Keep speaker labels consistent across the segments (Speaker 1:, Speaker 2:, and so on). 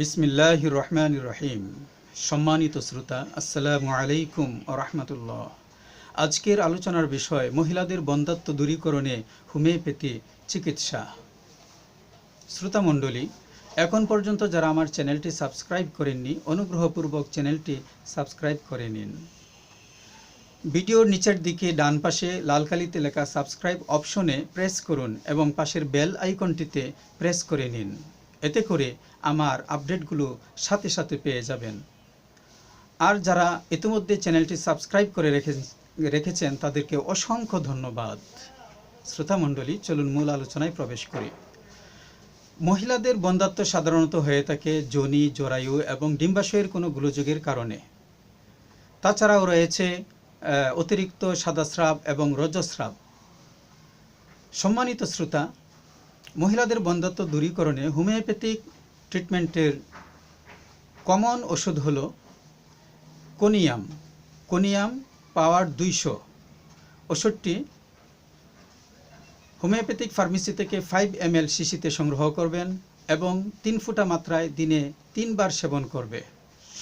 Speaker 1: বিসমিল্লাহ রহমান রহিম সম্মানিত শ্রোতা, আসসালামু আলাইকুম রহমতুল্লাহ। আজকের আলোচনার বিষয়, মহিলাদের বন্ধাত্ব দূরীকরণে হোমিওপ্যাথি চিকিৎসা। শ্রোতা মণ্ডলী, এখন পর্যন্ত যারা আমার চ্যানেলটি সাবস্ক্রাইব করেননি, অনুগ্রহপূর্বক চ্যানেলটি সাবস্ক্রাইব করে নিন। ভিডিওর নিচের দিকে ডান পাশে লাল কালিতে লেখা সাবস্ক্রাইব অপশনে প্রেস করুন এবং পাশের বেল আইকনটিতে প্রেস করে নিন। এতে করে আমার আপডেটগুলো সাথে সাথে পেয়ে যাবেন। আর যারা ইতিমধ্যে চ্যানেলটি সাবস্ক্রাইব করে রেখে রেখেছেন, তাদেরকে অসংখ্য ধন্যবাদ। শ্রোতামণ্ডলী চলুন মূল আলোচনায় প্রবেশ করি। মহিলাদের বন্ধাত্ব সাধারণত হয়ে থাকে যোনি, জরায়ু এবং ডিম্বাশয়ের কোনো গোলযোগের কারণে। তাছাড়াও রয়েছে অতিরিক্ত সাদাস্রাব এবং রজস্রাব। সম্মানিত শ্রোতা মহিলাদের বন্ধাত্ব দূরীকরণে হোমিওপ্যাথিক ট্রিটমেন্টের কমন ওষুধ হল কোনিয়াম। কোনিয়াম পাওয়ার দুইশো। ওষুধটি হোমিওপ্যাথিক ফার্মেসি থেকে ফাইভ এম এল শিশিতে সংগ্রহ করবেন এবং তিন ফুটা মাত্রায় দিনে তিনবার সেবন করবে।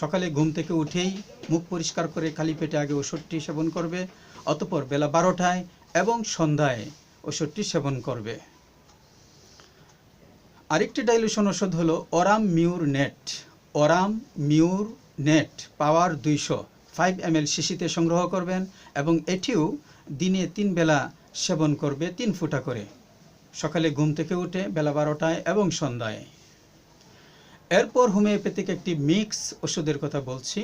Speaker 1: সকালে ঘুম থেকে উঠেই মুখ পরিষ্কার করে খালি পেটে আগে ওষুধটি সেবন করবে, অতপর বেলা বারোটায় এবং সন্ধ্যায় ওষুধটি সেবন করবে। আরেকটি ডাইলুশন ওষুধ হলো অরাম মিউর নেট। অরাম মিউর নেট পাওয়ার দুইশো। ফাইভ এম এল শিশিতে সংগ্রহ করবেন এবং এটিও দিনে তিন বেলা সেবন করবে তিন ফুটা করে। সকালে ঘুম থেকে উঠে বেলা বারোটায় এবং সন্ধ্যায়। এরপর হোমিওপ্যাথিক একটি মিক্স ওষুধের কথা বলছি।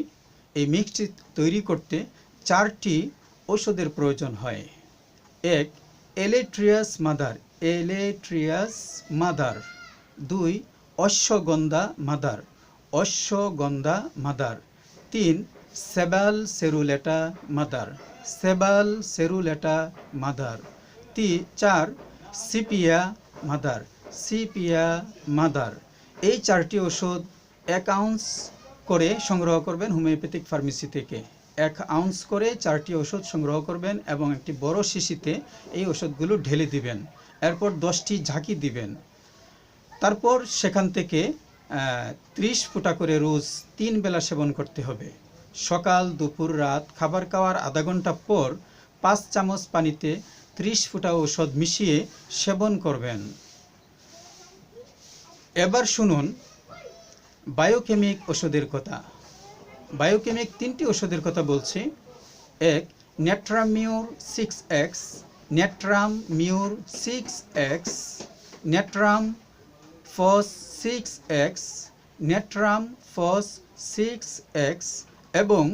Speaker 1: এই মিক্সটি তৈরি করতে চারটি ওষুধের প্রয়োজন হয়। এক, এলেট্রিয়াস মাদার। এলেট্রিয়াস মাদার। দুই, অশ্বগন্ধা মাদার অশ্বগন্ধা মাদার। তিন, সেবাল সেরুলেটা মাদার, সেবাল সেরুলেটা মাদার। তি, চার, সিপিয়া মাদার সিপিয়া মাদার। এই চারটি ওষুধ এক আউন্স করে সংগ্রহ করবেন হোমিওপ্যাথিক ফার্মেসি থেকে। এক আউন্স করে চারটি ওষুধ সংগ্রহ করবেন এবং একটি বড় শিশিতে এই ওষুধগুলো ঢেলে দিবেন। এরপর দশটি ঝাঁকি দিবেন। তারপর সেখান থেকে ত্রিশ ফুটা করে রোজ তিন বেলা সেবন করতে হবে। সকাল, দুপুর, রাত খাবার খাওয়ার আধা ঘণ্টা পর পাঁচ চামচ পানিতে ত্রিশ ফুটা ঔষধ মিশিয়ে সেবন করবেন। এবার শুনুন, বায়োকেমিক ওষুধের কথা। বায়োকেমিক তিনটি ওষুধের কথা বলছি। এক, natrum mur six X, natrum mur six X, natrum phos six X, natrum phos six X এবং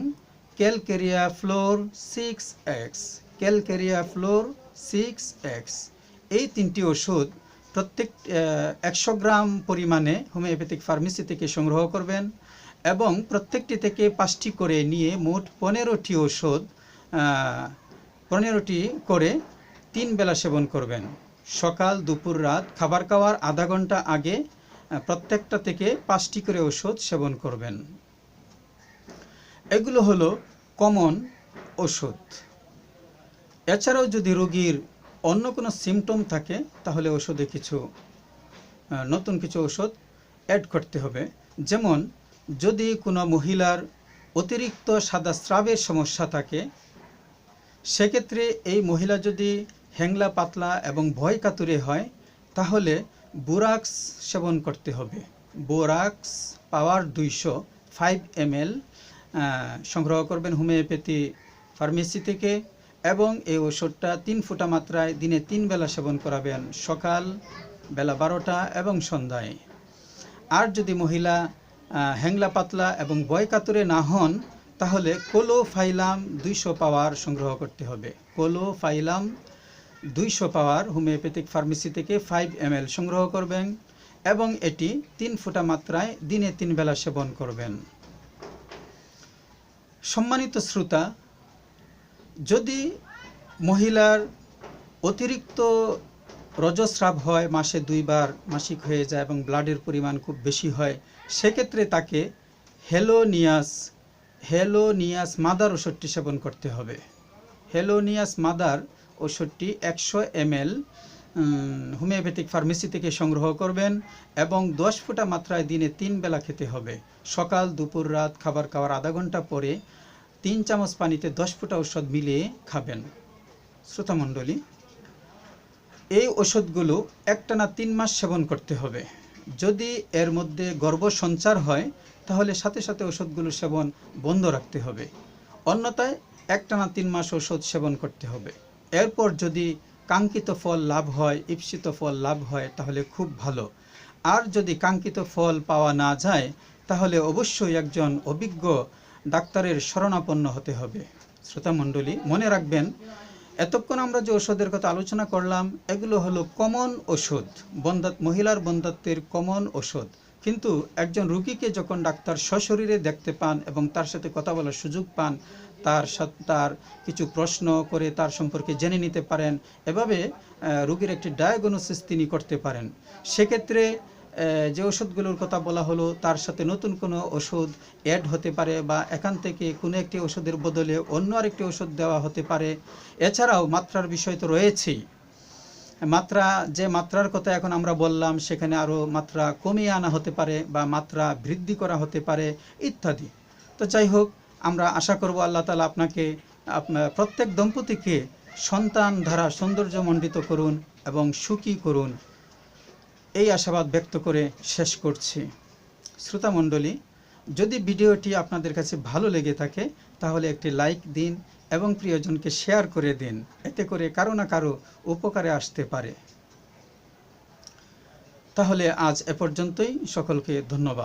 Speaker 1: calcarea fluor six X, calcarea fluor six X. এই তিনটি ওষুধ প্রত্যেক একশো গ্রাম পরিমাণে হোমিওপ্যাথিক ফার্মেসি থেকে সংগ্রহ করবেন এবং প্রত্যেকটি থেকে পাঁচটি করে নিয়ে মোট পনেরোটি ওষুধ পনেরোটি করে তিন বেলা সেবন করবেন। সকাল, দুপুর, রাত খাবার খাওয়ার আধা ঘণ্টা আগে প্রত্যেকটা থেকে পাঁচটি করে ওষুধ সেবন করবেন। এগুলো হলো কমন ওষুধ এছাড়াও যদি রোগীর অন্য কোনো সিমটম থাকে, তাহলে ওষুধে কিছু নতুন কিছু ওষুধ অ্যাড করতে হবে। যেমন, যদি কোনো মহিলার অতিরিক্ত সাদা স্রাবের সমস্যা থাকে, সেক্ষেত্রে এই মহিলা যদি হ্যাংলা পাতলা এবং ভয় কাতুরে হয়, তাহলে বোরাক্স সেবন করতে হবে। বোরাক্স পাওয়ার দুইশো ফাইভ এম সংগ্রহ করবেন হোমিওপ্যাথি ফার্মেসি থেকে এবং এই ওষুধটা তিন ফুটা মাত্রায় দিনে তিন বেলা সেবন করাবেন সকাল, বেলা বারোটা এবং সন্ধ্যায়। আর যদি মহিলা হ্যাংলা পাতলা এবং বয় কাতুরে না হন, তাহলে কোলো ফাইলাম দুইশো পাওয়ার সংগ্রহ করতে হবে। কোলো ফাইলাম দুইশো পাওয়ার হোমিওপ্যাথিক ফার্মেসি থেকে ফাইভ এম সংগ্রহ করবেন এবং এটি তিন ফুটা মাত্রায় দিনে তিন বেলা সেবন করবেন। সম্মানিত শ্রোতা, যদি মহিলার অতিরিক্ত রজস্রাব হয়, মাসে দুইবার মাসিক হয়ে যায় এবং ব্লাডের পরিমাণ খুব বেশি হয়, সেক্ষেত্রে তাকে হেলোনিয়াস হেলোনিয়াস মাদার ওষুধটি সেবন করতে হবে। হেলোনিয়াস মাদার ওষুধটি একশো এম এল হোমিওপ্যাথিক ফার্মেসি থেকে সংগ্রহ করবেন এবং দশ ফুটা মাত্রায় দিনে তিন বেলা খেতে হবে। সকাল, দুপুর, রাত খাবার খাওয়ার আধা ঘণ্টা পরে তিন চামচ পানিতে দশ ফুটা ঔষধ মিলিয়ে খাবেন। শ্রোতামণ্ডলী এই ওষুধগুলো একটানা তিন মাস সেবন করতে হবে। যদি এর মধ্যে গর্ভ সঞ্চার হয়, তাহলে সাথে সাথে ওষুধগুলো সেবন বন্ধ রাখতে হবে। অন্যথায় একটানা তিন মাস ওষুধ সেবন করতে হবে। এরপর যদি কাঙ্ক্ষিত ফল লাভ হয়, ঈপ্সিত ফল লাভ হয়, তাহলে খুব ভালো। আর যদি কাঙ্ক্ষিত ফল পাওয়া না যায়, তাহলে অবশ্যই একজন অভিজ্ঞ ডাক্তারের শরণাপন্ন হতে হবে। শ্রোতামণ্ডলী মনে রাখবেন, এতক্ষণ আমরা যে ওষুধের কথা আলোচনা করলাম, এগুলো হলো কমন ওষুধ বন্ধাত, মহিলার বন্ধাত্বের কমন ওষুধ কিন্তু একজন রুগীকে যখন ডাক্তার সশরীরে দেখতে পান এবং তার সাথে কথা বলার সুযোগ পান, তার তার কিছু প্রশ্ন করে তার সম্পর্কে জেনে নিতে পারেন, এভাবে রুগীর একটি ডায়াগনোসিস তিনি করতে পারেন। সেক্ষেত্রে যে ওষুধগুলোর কথা বলা হলো, তার সাথে নতুন কোনো ওষুধ অ্যাড হতে পারে বা এখান থেকে কোনো একটি ওষুধের বদলে অন্য আরেকটি ওষুধ দেওয়া হতে পারে। এছাড়াও মাত্রার বিষয় তো রয়েছেই। মাত্রা, যে মাত্রার কথা এখন আমরা বললাম, সেখানে আরও মাত্রা কমিয়ে আনা হতে পারে বা মাত্রা বৃদ্ধি করা হতে পারে, ইত্যাদি। তো যাই হোক, আমরা আশা করব আল্লাহ তালা আপনাকে প্রত্যেক দম্পতিকে সন্তান ধারা সৌন্দর্যমণ্ডিত করুন এবং সুখী করুন। এই আশাবাদ ব্যক্ত করে শেষ করছি। শ্রোতামণ্ডলী যদি ভিডিওটি আপনাদের কাছে ভালো লেগে থাকে, তাহলে একটি লাইক দিন এবং প্রিয়জনকে শেয়ার করে দিন। এতে করে কারও না কারও উপকারে আসতে পারে। তাহলে আজ এ পর্যন্তই। সকলকে ধন্যবাদ।